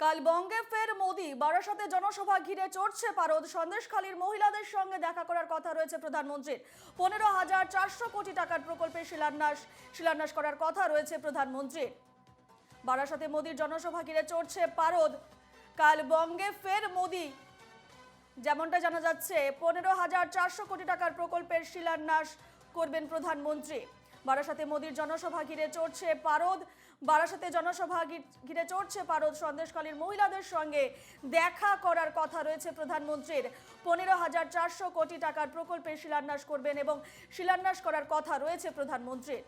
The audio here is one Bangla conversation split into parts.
কাল বঙ্গে ফের মোদি। বারাসাতে জনসভা ঘিরে চড়ছে পারদ। সন্দেশখালীর মহিলাদের সঙ্গে দেখা করার কথা রয়েছে প্রধানমন্ত্রীর। পনেরো হাজার চারশো কোটি টাকার প্রকল্পের শিলান্যাস শিলান্যাস করার কথা রয়েছে প্রধানমন্ত্রীর। বারাসাতে মোদির জনসভা ঘিরে চড়ছে পারদ। কাল বঙ্গে ফের মোদি। যেমনটা জানা যাচ্ছে, পনেরো হাজার চারশো কোটি টাকার প্রকল্পের শিলান্যাস করবেন প্রধানমন্ত্রী। বারাসাতে মোদির জনসভা ঘিরে চড়ছে পারদ। বারাসাতে জনসভা ঘিরে চড়ছে পারদ সন্দেশকালীর মহিলাদের সঙ্গে দেখা করার কথা রয়েছে প্রধানমন্ত্রীর। পনেরো হাজার চারশো কোটি টাকার প্রকল্পের শিলান্যাস করবেন এবং শিলান্যাস করার কথা রয়েছে প্রধানমন্ত্রীর।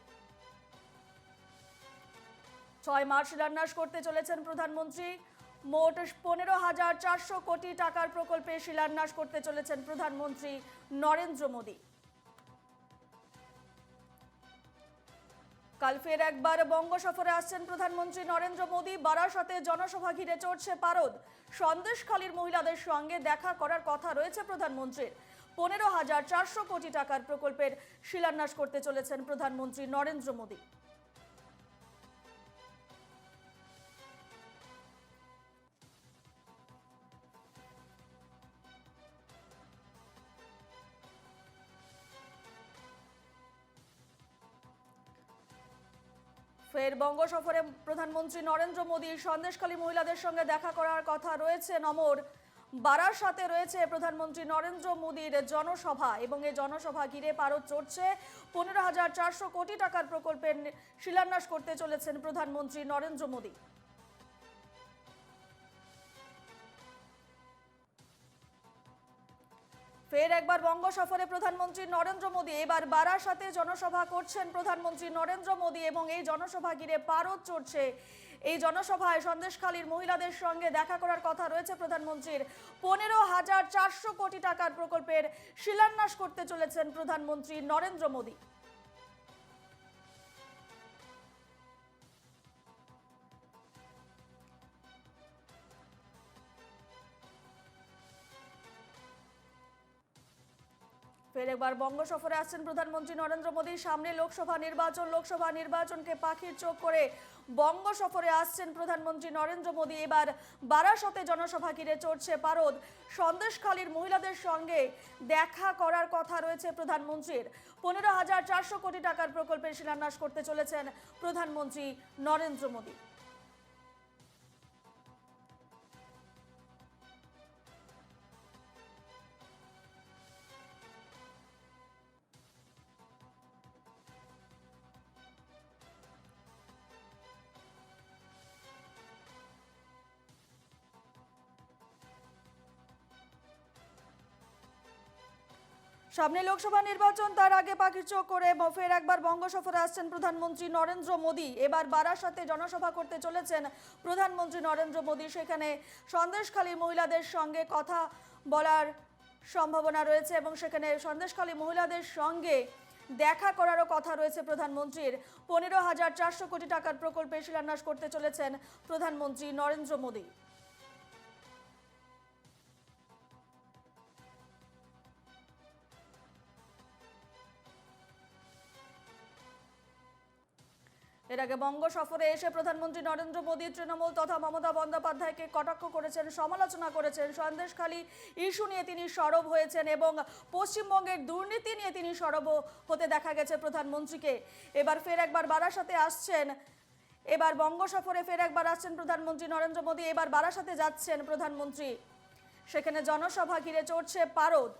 ছয় মার্চ শিলান্যাস করতে চলেছেন প্রধানমন্ত্রী। মোট পনেরো হাজার চারশো কোটি টাকার প্রকল্পে শিলান্যাস করতে চলেছেন প্রধানমন্ত্রী নরেন্দ্র মোদী। কাল ফের একবার বঙ্গ সফরে আসছেন প্রধানমন্ত্রী নরেন্দ্র মোদী। বারাসাতে জনসভা ঘিরে চড়ছে পারদ। সন্দেশখালীর মহিলাদের সঙ্গে দেখা করার কথা রয়েছে প্রধানমন্ত্রীর। পনেরো হাজার চারশো কোটি টাকার প্রকল্পের শিলান্যাস করতে চলেছেন প্রধানমন্ত্রী নরেন্দ্র মোদী। ফের বঙ্গ সফরে প্রধানমন্ত্রী নরেন্দ্র মোদী সন্দেশখালী মহিলাদের সঙ্গে দেখা করার কথা রয়েছে নমর। বারার সাথে রয়েছে প্রধানমন্ত্রী নরেন্দ্র মোদীর জনসভা এবং এই জনসভা ঘিরে পারো চড়ছে পনেরো হাজার চারশো কোটি টাকার প্রকল্পের শিলান্যাস করতে চলেছেন প্রধানমন্ত্রী নরেন্দ্র মোদী। ফের একবার বঙ্গ সফরে প্রধানমন্ত্রী নরেন্দ্র মোদী, এবার বারাসাতে জনসভা করছেন প্রধানমন্ত্রী নরেন্দ্র মোদী এবং এই জনসভা ঘিরে পারদ চড়ছে। এই জনসভায় সন্দেশখালীর মহিলাদের সঙ্গে দেখা করার কথা রয়েছে প্রধানমন্ত্রীর। পনেরো হাজার চারশো কোটি টাকার প্রকল্পের শিলান্যাস করতে চলেছেন প্রধানমন্ত্রী নরেন্দ্র মোদী। ফের একবার বঙ্গ সফরে আসছেন প্রধানমন্ত্রী নরেন্দ্র মোদীর সামনে লোকসভা নির্বাচন, লোকসভা নির্বাচনকে পাখির চোখ করে বঙ্গ সফরে আসছেন প্রধানমন্ত্রী নরেন্দ্র মোদী। এবার বারাসতে জনসভা ঘিরে চড়ছে পারদ। সন্দেশখালীর মহিলাদের সঙ্গে দেখা করার কথা রয়েছে প্রধানমন্ত্রীর। পনেরো হাজার চারশো কোটি টাকার প্রকল্পের শিলান্যাস করতে চলেছেন প্রধানমন্ত্রী নরেন্দ্র মোদী। সামনে লোকসভা নির্বাচন, তার আগে পাখির চোখ করে ফের একবার বঙ্গ সফরে আসছেন প্রধানমন্ত্রী নরেন্দ্র মোদী। এবার বারাসাতে জনসভা করতে চলেছেন প্রধানমন্ত্রী নরেন্দ্র মোদী। সেখানে সন্দেশখালী মহিলাদের সঙ্গে কথা বলার সম্ভাবনা রয়েছে এবং সেখানে সন্দেশখালী মহিলাদের সঙ্গে দেখা করারও কথা রয়েছে প্রধানমন্ত্রীর। পনেরো হাজার চারশো কোটি টাকার প্রকল্পে শিলান্যাস করতে চলেছেন প্রধানমন্ত্রী নরেন্দ্র মোদী। এর আগে বঙ্গ সফরে এসে প্রধানমন্ত্রী নরেন্দ্র মোদী, তৃণমূল তথা মমতা বন্দ্যোপাধ্যায়কে কটাক্ষ করেছেন, সমালোচনা করেছেন, সন্দেশখালী ইস্যু নিয়ে তিনি সরব হয়েছেন এবং পশ্চিমবঙ্গের দুর্নীতি নিয়ে তিনি সরব হতে দেখা গেছে প্রধানমন্ত্রীকে। এবার ফের একবার বারাসাতে আসছেন, এবার বঙ্গ সফরে ফের একবার আসছেন প্রধানমন্ত্রী নরেন্দ্র মোদী, এবার বারাসাতে যাচ্ছেন প্রধানমন্ত্রী। সেখানে জনসভা ঘিরে চড়ছে পারদ।